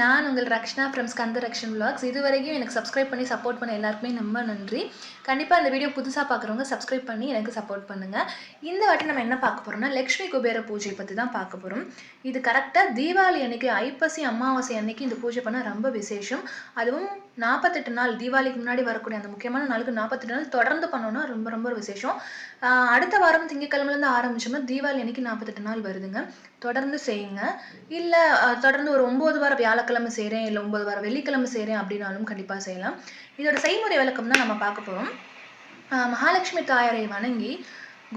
நான் உங்கள் Rakshana from Skanda Rakshan vlogs இது வரைக்கும் எனக்கு சப்ஸ்கிரைப் பண்ணி சப்போர்ட் பண்ண எல்லாருக்குமே ரொம்ப நன்றி. கண்டிப்பாக இந்த வீடியோ புதுசாக பார்க்குறவங்க சப்ஸ்கிரைப் பண்ணி எனக்கு சப்போர்ட் பண்ணுங்கள் இந்த வாட்டி நம்ம என்ன பார்க்க போகிறோம்னா லக்ஷ்மி குபேர பூஜை பற்றி தான் பார்க்க போகிறோம் இது கரெக்டாக தீபாவளி அன்னைக்கு ஐப்பசி அமாவாசை அன்னைக்கு இந்த பூஜை பண்ண ரொம்ப விசேஷம். அதுவும் நாற்பத்தெட்டு நாள் தீபாவளிக்கு முன்னாடி வரக்கூடிய அந்த முக்கியமான நாளுக்கு நாற்பத்தெட்டு நாள் தொடர்ந்து பண்ணோன்னா ரொம்ப ரொம்ப விசேஷம். அடுத்த வாரம் திங்கக்கிழமைலேருந்து ஆரம்பிச்சோம்னா தீபாவளி அன்னைக்கு நாற்பத்தெட்டு நாள் வருதுங்க. தொடர்ந்து செய்யுங்க. இல்லை தொடர்ந்து ஒரு ஒம்பது வாரம் வியாழக்கிழமை செய்கிறேன் இல்லை ஒன்பது வாரம் வெள்ளிக்கிழமை செய்கிறேன் அப்படின்னாலும் கண்டிப்பாக செய்யலாம். இதோட செய்முறை விளக்கம் தான் நம்ம பார்க்க போகிறோம் மகாலட்சுமி தாயாரை வணங்கி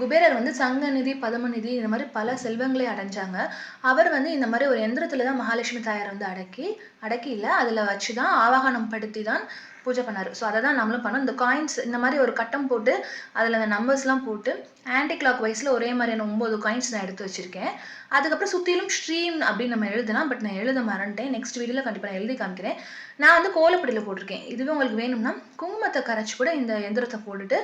குபேரர் வந்து சங்கநிதி பதமநிதி இந்த மாதிரி பல செல்வங்களை அடைஞ்சாங்க. அவர் வந்து இந்த மாதிரி ஒரு எந்திரத்துல தான் மகாலட்சுமி தாயார் வந்து அடக்கி அடக்கி இல்லை அதில் வச்சு தான் ஆவாகனம் படுத்தி தான் பூஜை பண்ணாரு. ஸோ அதை தான் நம்மளும் பண்ணோம். இந்த காயின்ஸ் இந்த மாதிரி ஒரு கட்டம் போட்டு அதில் அந்த நம்பர்ஸ்லாம் போட்டு ஆன்டி கிளாக் வைஸில் ஒரே மாதிரியான ஒம்பது காயின்ஸ் நான் எடுத்து வச்சுருக்கேன். அதுக்கப்புறம் சுற்றிலும் ஸ்ட்ரீம் அப்படின்னு நம்ம எழுதலாம். பட் நான் எழுத மறந்துட்டேன். நெக்ஸ்ட் வீடியோவில் கண்டிப்பாக நான் எழுதி காமிக்கிறேன். நான் வந்து கோலப்படியில் போட்டிருக்கேன். இதுவே உங்களுக்கு வேணும்னா குங்குமத்தை கரைச்சி கூட இந்த எந்திரத்தை போட்டுட்டு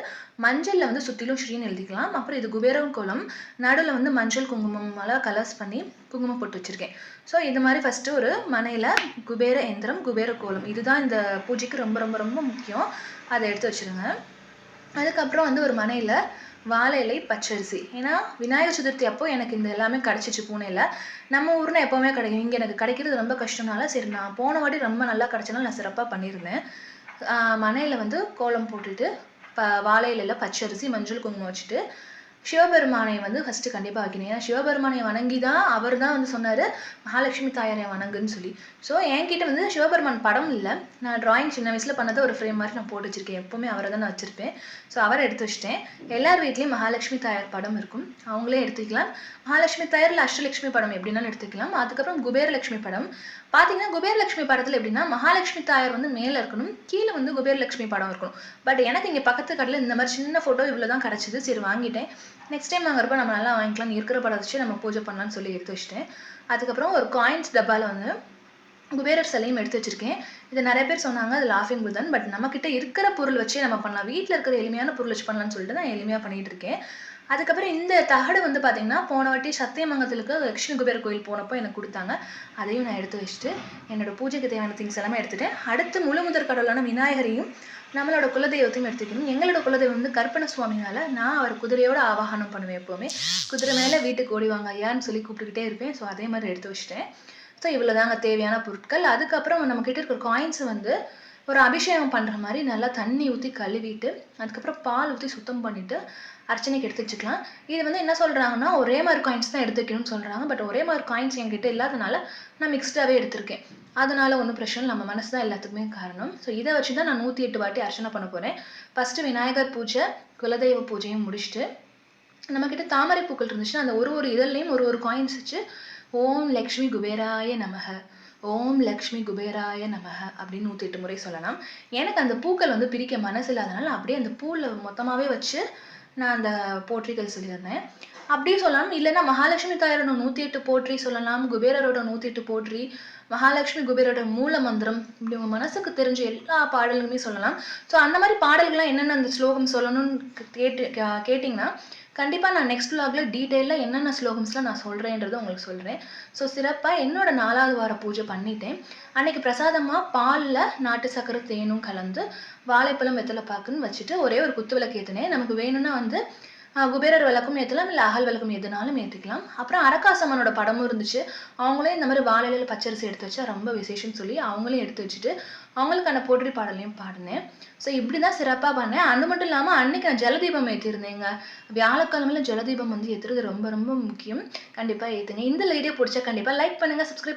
மஞ்சளில் வந்து சுற்றிலும் ஸ்ரீன்னு எழுதிக்கலாம். அப்புறம் இது குபேரம் கோலம். நடுவில் வந்து மஞ்சள் குங்குமம் எல்லாம் கலர்ஸ் பண்ணி குங்குமம் போட்டு வச்சுருக்கேன். ஸோ இது மாதிரி ஃபஸ்ட்டு ஒரு மனையில் குபேர எந்திரம் குபேர கோலம். இதுதான் இந்த பூஜைக்கு ரொம்ப ரொம்ப ரொம்ப முக்கியம். அதை எடுத்து வச்சுருங்க. அதுக்கப்புறம் வந்து ஒரு மனையில் வாழை இலை பச்சரிசி. ஏன்னா விநாயகர் சதுர்த்தி அப்போ எனக்கு இந்த எல்லாமே கிடச்சிச்சு பூனேல நம்ம ஊர்னா எப்போவுமே கிடைக்கும். இங்கே எனக்கு கிடைக்கிறது ரொம்ப கஷ்டம்னால சரி நான் போன வாட்டி ரொம்ப நல்லா கிடச்சனால நான் சிறப்பாக பண்ணியிருந்தேன். மனையில் வந்து கோலம் போட்டுட்டு ப வாழை இலையில பச்சரிசி மஞ்சள் குங்குமம் வச்சுட்டு சிவபெருமானை வந்து ஃபஸ்ட்டு கண்டிப்பாக வைக்கணும். ஏன்னா சிவபெருமானை வணங்கி தான் அவர் தான் வந்து சொன்னார் மகாலட்சுமி தாயாரை வணங்குன்னு சொல்லி. ஸோ என்கிட்ட வந்து சிவபெருமான் படம் இல்லை. நான் டிராயிங் சின்ன வயசில் பண்ணதை ஒரு ஃப்ரேம் மாதிரி நான் போட்டு வச்சிருக்கேன். எப்போவுமே அவரை தான் நான் வச்சுருப்பேன். ஸோ அவரை எடுத்து வச்சிட்டேன். எல்லார் வீட்லேயும் மகாலட்சுமி தாயார் படம் இருக்கும். அவங்களே எடுத்துக்கலாம். மகாலட்சுமி தாயாரில் அஷ்டலட்சுமி படம் எப்படின்னாலும் எடுத்துக்கலாம். அதுக்கப்புறம் குபேரலட்சுமி படம். பார்த்தீங்கன்னா குபேரலட்சுமி படத்தில் எப்படின்னா மகாலட்சுமி தாயார் வந்து மேலே இருக்கணும். கீழே வந்து குபேரலட்சுமி படம் இருக்கணும். பட் எனக்கு இங்கே பக்கத்து கடையில் இந்த மாதிரி சின்ன ஃபோட்டோ இவ்வளோ தான் கிடச்சிது. சரி வாங்கிட்டேன். நெக்ஸ்ட் டைம் வாங்குறப்ப நம்ம நல்லா வாங்கிக்கலாம் இருக்கிற படம் வச்சு நம்ம பூஜை பண்ணலாம்னு சொல்லி எடுத்து வச்சுட்டேன். அதுக்கப்புறம் ஒரு காயின்ஸ் டப்பாவில் வந்து குபேரர் சிலையும் எடுத்து வச்சிருக்கேன். இது நிறைய பேர் சொன்னாங்க அது லாஃபிங் புதன் பட் நம்மக்கிட்ட இருக்கிற பொருள் வச்சே நம்ம பண்ணலாம். வீட்டில் இருக்கிற எளிமையான பொருள் வச்சு பண்ணலாம்னு சொல்லிட்டு நான் எளிமையாக பண்ணிகிட்டு இருக்கேன். அதுக்கப்புறம் இந்த தகடு வந்து பார்த்தீங்கன்னா போன வாட்டி சத்தியமங்கலத்துக்கு லட்சுமி குபேர கோயில் போனப்போ எனக்கு கொடுத்தாங்க. அதையும் நான் எடுத்து வச்சுட்டு என்னோட பூஜைக்கு தேவையான திங்ஸ் எல்லாமே எடுத்துட்டேன். அடுத்து முழு முதற் கடவுளான விநாயகரையும் நம்மளோட குலதெய்வத்தையும் எடுத்துக்கணும் எங்களோட குலதெய்வம் வந்து கற்பன சுவாமினால நான் அவர் குதிரையோட ஆவாகனம் பண்ணுவேன் எப்போவுமே. குதிரை மேலே வீட்டுக்கு ஓடிவாங்க ஐயான்னு சொல்லி கூப்பிட்டுக்கிட்டே இருப்பேன். ஸோ அதே மாதிரி எடுத்து வச்சுட்டேன். ஸோ இவ்வளோ தாங்க தேவையான பொருட்கள். அதுக்கப்புறம் நம்ம கிட்ட இருக்கிற காயின்ஸ் வந்து ஒரு அபிஷேகம் பண்ணுற மாதிரி நல்லா தண்ணி ஊற்றி கழுவிட்டு அதுக்கப்புறம் பால் ஊற்றி சுத்தம் பண்ணிவிட்டு அர்ச்சனைக்கு எடுத்து வச்சுக்கலாம். இது வந்து என்ன சொல்கிறாங்கன்னா ஒரே மாதிரி காயின்ஸ் தான் எடுத்து வைக்கணும்னு சொல்கிறாங்க பட் ஒரே மாதிரி காயின்ஸ் என்கிட்ட இல்லாதனால நான் மிக்ஸ்டாகவே எடுத்திருக்கேன். அதனால ஒன்றும் பிரச்சனை இல்லை, நம்ம மனசு தான் எல்லாத்துக்குமே காரணம். ஸோ இதை வச்சு தான் நான் நூற்றி எட்டு வாட்டி அர்ச்சனை பண்ண போகிறேன் ஃபஸ்ட்டு விநாயகர் பூஜை குலதெய்வ பூஜையும் முடிச்சுட்டு நம்மக்கிட்ட தாமரை பூக்கள் இருந்துச்சுன்னா அந்த ஒரு ஒரு இதழ்லையும் ஒரு ஒரு காயின்ஸ் வச்சு ஓம் லக்ஷ்மி குபேராய நமக ஓம் லக்ஷ்மி குபேராய நமக அப்படின்னு நூற்றி எட்டு முறை சொல்லலாம். எனக்கு அந்த பூக்கள் வந்து பிரிக்க மனசு இல்லாதனால அப்படியே அந்த பூவில் மொத்தமாகவே வச்சு நான் அந்த போற்றிகள் சொல்லியிருந்தேன். அப்படியே சொல்லலாம். இல்லைன்னா மகாலட்சுமி தாயாரோட நூற்றி எட்டு போற்றி சொல்லலாம். குபேரரோட நூற்றி எட்டு போற்றி மகாலட்சுமி குபேரோட மூல மந்திரம் இப்படி உங்கள் மனசுக்கு தெரிஞ்ச எல்லா பாடல்களுமே சொல்லலாம். ஸோ அந்த மாதிரி பாடல்கள்லாம் என்னென்ன அந்த ஸ்லோகம் சொல்லணும்னு கேட்டு கேட்டிங்கன்னா கண்டிப்பாக நான் நெக்ஸ்ட் vlogல டீட்டெயிலில் என்னென்ன ஸ்லோகம்ஸ்லாம் நான் சொல்கிறேன்றதை உங்களுக்கு சொல்கிறேன் ஸோ சிறப்பாக என்னோட நாலாவது வார பூஜை பண்ணிட்டேன். அன்னைக்கு பிரசாதமாக பாலில் நாட்டு சக்கரை தேனும் கலந்து வாழைப்பழம் வெத்தலை பாக்குன்னு வச்சுட்டு ஒரே ஒரு குத்து விளக்கு ஏற்றினேன் நமக்கு வேணும்னா வந்து குபேரர் விளக்கும் ஏற்றலாம் இல்லை அகல் விளக்கும் எதுனாலும் ஏற்றிக்கலாம் அப்புறம் அரக்காசம்மனோட படமும் இருந்துச்சு. அவங்களே இந்த மாதிரி வாழையில பச்சரிசி எடுத்து வச்சா ரொம்ப விசேஷம்னு சொல்லி அவங்களையும் எடுத்து வச்சுட்டு அவங்களுக்கான போற்றி பாடலையும் பாடினேன். ஸோ இப்படி தான் சிறப்பாக பண்ணேன் அது மட்டும் இல்லாமல் அன்னைக்கு நான் ஜலதீபம் ஏற்றிருந்தேங்க வியாழக்கிழமையில ஜலதீபம் வந்து ஏற்றுறது ரொம்ப ரொம்ப முக்கியம். கண்டிப்பாக ஏற்றுங்க இந்த வீடியோ பிடிச்சா கண்டிப்பாக லைக் பண்ணுங்கள் சப்ஸ்கிரைப்